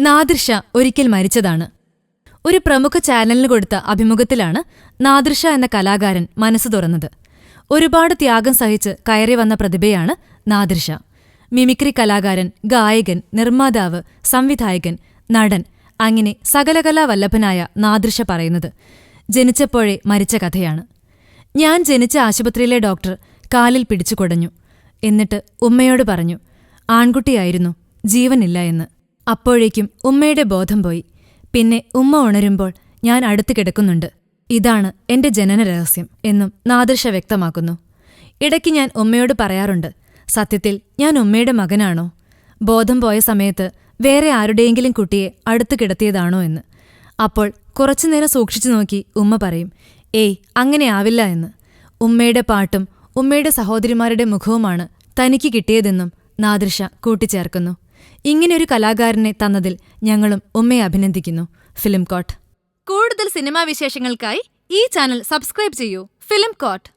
നാദിർഷ ഒരിക്കൽ മരിച്ചതാണ്. ഒരു പ്രമുഖ ചാനലിന് കൊടുത്ത അഭിമുഖത്തിലാണ് നാദിർഷ എന്ന കലാകാരൻ മനസ്സ് തുറന്നത്. ഒരുപാട് ത്യാഗം സഹിച്ച് കയറി വന്ന പ്രതിഭയാണ് നാദിർഷ മിമിക്രി കലാകാരൻ ഗായകൻ നിർമ്മാതാവ് സംവിധായകൻ നടൻ അങ്ങനെ സകലകലാ വല്ലഭനായ നാദിർഷ പറയുന്നത്. ജനിച്ചപ്പോഴേ മരിച്ച കഥയാണ്. ഞാൻ ജനിച്ച ആശുപത്രിയിലെ ഡോക്ടർ കാലിൽ പിടിച്ചു കുടഞ്ഞു. എന്നിട്ട് ഉമ്മയോട് പറഞ്ഞു ആൺകുട്ടിയായിരുന്നു. ജീവനില്ല എന്ന്. അപ്പോഴേക്കും ഉമ്മയുടെ ബോധം പോയി. പിന്നെ ഉമ്മ ഉണരുമ്പോൾ ഞാൻ അടുത്ത് കിടക്കുന്നുണ്ട്. ഇതാണ് എന്റെ ജനന രഹസ്യം എന്നും നാദൃശ വ്യക്തമാക്കുന്നു. ഇടയ്ക്ക് ഞാൻ ഉമ്മയോട് പറയാറുണ്ട് സത്യത്തിൽ ഞാൻ ഉമ്മയുടെ മകനാണോ? ബോധം പോയ സമയത്ത് വേറെ ആരുടെയെങ്കിലും കുട്ടിയെ അടുത്ത് കിടത്തിയതാണോ എന്ന്. അപ്പോൾ കുറച്ചുനേരം സൂക്ഷിച്ചു നോക്കി ഉമ്മ പറയും ഏയ് അങ്ങനെ ആവില്ല എന്ന്. ഉമ്മയുടെ പാട്ടും ഉമ്മയുടെ സഹോദരിമാരുടെ മുഖവുമാണ് തനിക്ക് കിട്ടിയതെന്നും നാദൃശ കൂട്ടിച്ചേർക്കുന്നു. ഇങ്ങനെയൊരു കലാകാരനെ തന്നതിൽ ഞങ്ങളും ഉമ്മയെ അഭിനന്ദിക്കുന്നു. Film coat. കൂടുതൽ സിനിമാ വിശേഷങ്ങൾക്കായി ഈ ചാനൽ സബ്സ്ക്രൈബ് ചെയ്യൂ. Film coat.